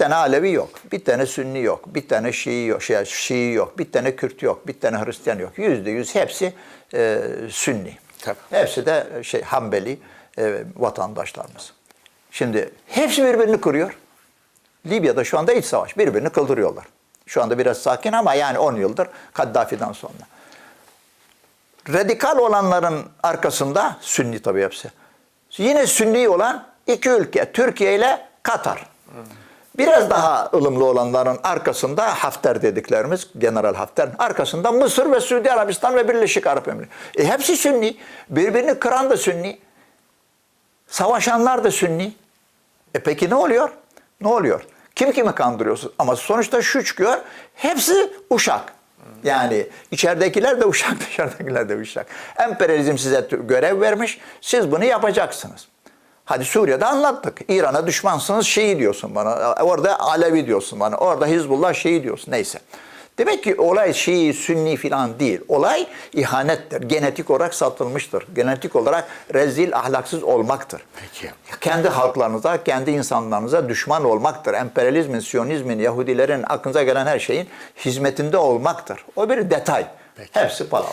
tane Alevi yok, bir tane Sünni yok, bir tane Şii yok, şey, Şii yok, bir tane Kürt yok, bir tane Hristiyan yok. Yüzde yüz hepsi e, Sünni. Tabii. Hepsi de şey Hanbeli e, vatandaşlarımız. Şimdi hepsi birbirini kırıyor. Libya'da şu anda iç savaş. Birbirini kıldırıyorlar. Şu anda biraz sakin ama yani 10 yıldır Kaddafi'den sonra. Radikal olanların arkasında Sünni tabii hepsi. Yine Sünni olan iki ülke Türkiye ile Katar. Biraz daha ılımlı olanların arkasında Hafter dediklerimiz General Hafter arkasında Mısır ve Suudi Arabistan ve Birleşik Arap Emirlikleri. E hepsi Sünni. Birbirini kıran da Sünni. Savaşanlar da Sünni. E peki ne oluyor? Ne oluyor? Kim kimi kandırıyorsun? Ama sonuçta şu çıkıyor. Hepsi uşak. Yani içeridekiler de uşak, dışarıdakiler de uşak. Emperyalizm size görev vermiş. Siz bunu yapacaksınız. Hadi Suriye'de anlattık. İran'a düşmansınız Şii diyorsun bana. Orada Alevi diyorsun bana. Orada Hizbullah Şii diyorsun. Neyse. Demek ki olay Şii, Sünni falan değil. Olay ihanettir. Genetik olarak satılmıştır. Genetik olarak rezil, ahlaksız olmaktır. Peki. Kendi halklarınıza, kendi insanlarınıza düşman olmaktır. Emperyalizmin, Siyonizmin, Yahudilerin aklınıza gelen her şeyin hizmetinde olmaktır. O bir detay. Peki. Hepsi palavra.